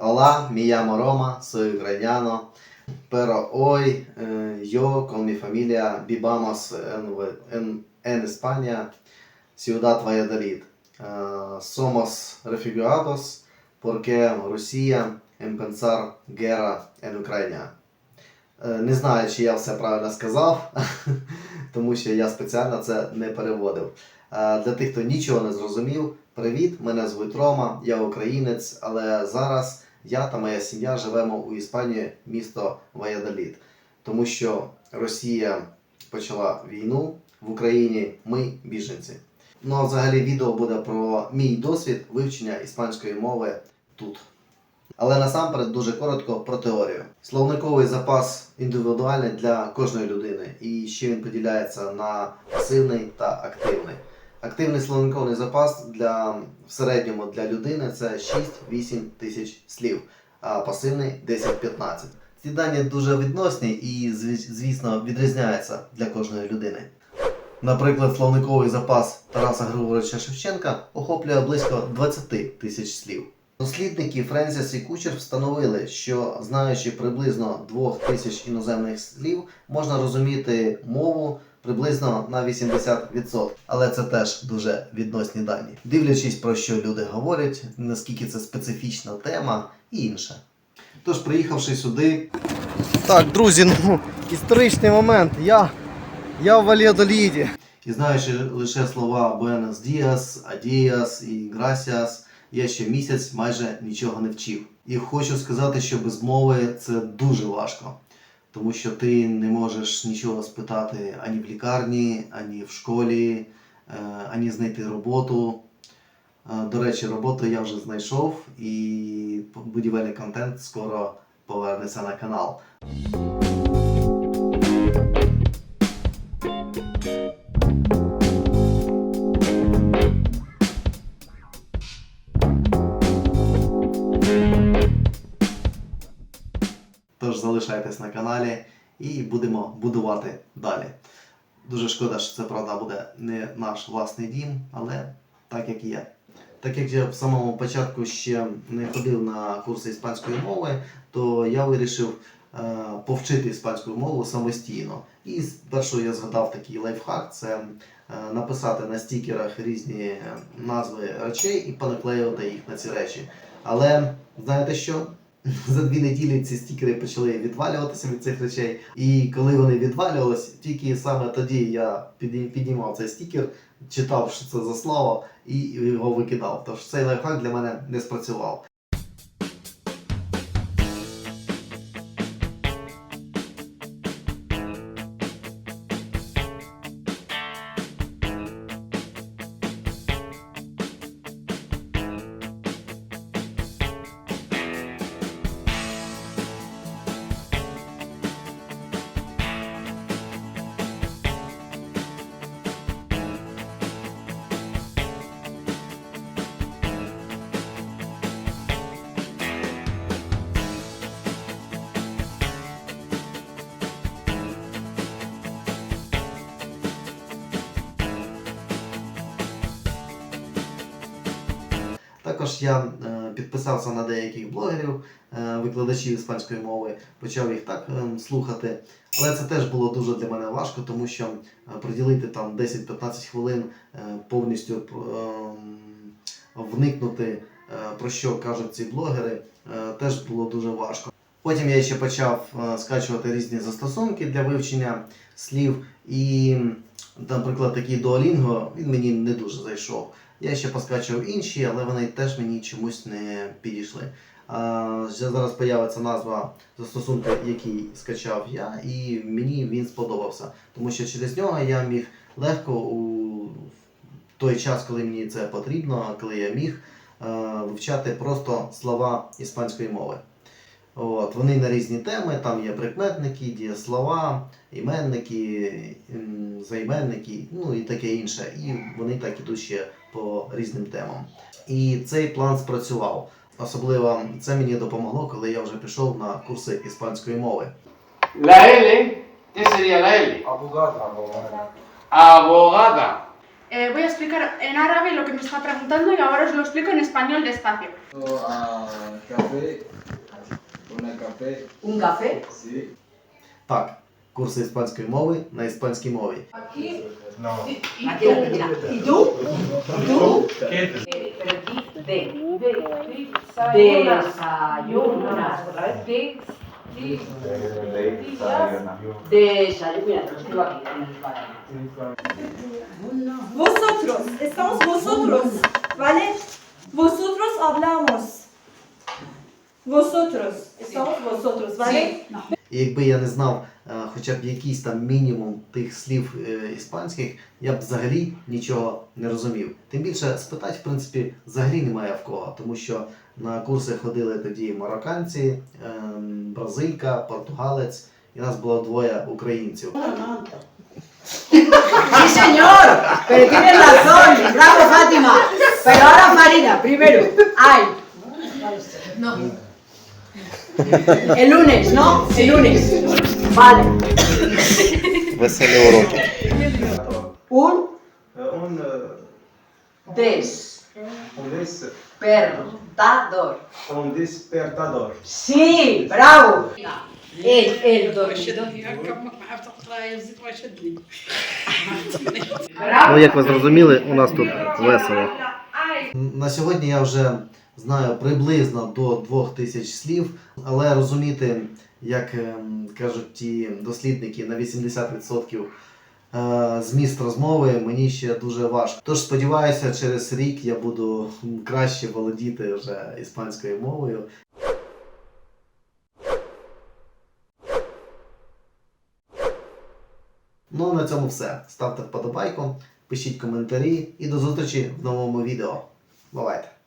Hola, mi llamo Roma, soy ucraniano, pero hoy eh, yo con mi familia vivamos en, en- en España, ciudad Valladolid. Eh, somos refugiados porque Росія empezar guerra en Україна. Е, Не знаю, чи я все правильно сказав, тому що я спеціально це не переводив. Е, Для тих, хто нічого не зрозумів, привіт, мене звуть Рома, я українець, але зараз я та моя сім'я живемо у Іспанії, місто Ваядолід. Тому що Росія почала війну в Україні, ми біженці. Ну а взагалі відео буде про мій досвід вивчення іспанської мови тут. Але насамперед дуже коротко про теорію. Словниковий запас індивідуальний для кожної людини, і ще він поділяється на пасивний та активний. Активний словниковий запас для в середньому для людини це 6-8 тисяч слів, а пасивний 10-15. Ці дані дуже відносні і, звісно, відрізняються для кожної людини. Наприклад, словниковий запас Тараса Григоровича Шевченка охоплює близько 20 тисяч слів. Дослідники Френсіс і Кучер встановили, що знаючи приблизно 2 тисяч іноземних слів, можна розуміти мову приблизно на 80%. Але це теж дуже відносні дані. Дивлячись про що люди говорять, наскільки це специфічна тема і інше. Тож, приїхавши сюди. Так, друзі, ну історичний момент. Я, я в Валєдоліді. І знаючи лише слова Buenos Dias, Adios і Gracias, я ще місяць майже нічого не вчив. І хочу сказати, що без мови це дуже важко. Тому що ти не можеш нічого спитати ані в лікарні, ані в школі, е, ані знайти роботу. Е, До речі, роботу я вже знайшов, і будівельний контент скоро повернеться на канал. Залишайтесь на каналі і будемо будувати далі. Дуже шкода, що це правда буде не наш власний дім, але так як є. Так як я в самому початку ще не ходив на курси іспанської мови, то я вирішив е, повчити іспанську мову самостійно. І спершу я згадав такий лайфхак: це е, написати на стікерах різні е, назви речей і понаклеювати їх на ці речі. Але знаєте що? За дві неділі ці стікери почали відвалюватися від цих речей. І коли вони відвалювалися, тільки саме тоді я піднімав цей стікер, читав, що це за слава, і його викидав. Тож цей лайфхак для мене не спрацював. Також я е, підписався на деяких блогерів, е, викладачів іспанської мови, почав їх так е, слухати. Але це теж було дуже для мене важко, тому що е, приділити там 10-15 хвилин повністю е, вникнути, про що кажуть ці блогери, теж було дуже важко. Потім я ще почав скачувати різні застосунки для вивчення слів, і, наприклад, такий Duolingo, він мені не дуже зайшов. Я ще поскачував інші, але вони теж мені чомусь не підійшли. Зараз з'явиться назва застосунку, який скачав я, і мені він сподобався. Тому що через нього я міг легко у той час, коли мені це потрібно, коли я міг е, вивчати просто слова іспанської мови. От, вони на різні теми, там є прикметники, дієслова, іменники, займенники, ну і таке інше. І вони так ідуть ще по різним темам. І цей план спрацював. Особливо це мені допомогло, коли я вже пішов на курси іспанської мови. La L, ¿qué sería la L? Abogada, abogada. Abogada. Eh, voy a explicar en árabe lo que me está preguntando y ahora os lo explico en español despacio. a café, una café, Un café. sí. Так, курси іспанської мови на іспанській мові. Aquí. No. Aquí la Argentina. ¿Y tú? ¿Y tú? Eh, pero aquí, de. Desayunas. Otra vez. Desayunas. Mira, te lo escribo aquí en el cuaderno. Vosotros, estamos vosotros, ¿vale? Vosotros hablamos. Vosotros, estamos vosotros, ¿vale? І якби я не знав е, хоча б якийсь там мінімум тих слів е, іспанських, я б взагалі нічого не розумів. Тим більше спитати, в принципі, взагалі немає в кого, тому що на курси ходили тоді марокканці, ем, бразилька, португалець, і нас було двоє українців. Sí, señor. Pero tienes razón. Bravo, Fátima. Pero ahora Marina, primero. Ay. No. El lunes, ¿no? El lunes. Vale. Веселі уроки. Un Un, despertador. un despertador. Sí, bravo. El, el dormidor. Ну, як ви зрозуміли, у нас тут весело. На сьогодні я вже знаю приблизно до 2000 слів, але розуміти, як ем, кажуть ті дослідники, на 80% е, зміст розмови мені ще дуже важко. Тож сподіваюся, через рік я буду краще володіти вже іспанською мовою. Ну, на цьому все. Ставте вподобайку, пишіть коментарі і до зустрічі в новому відео. Бувайте!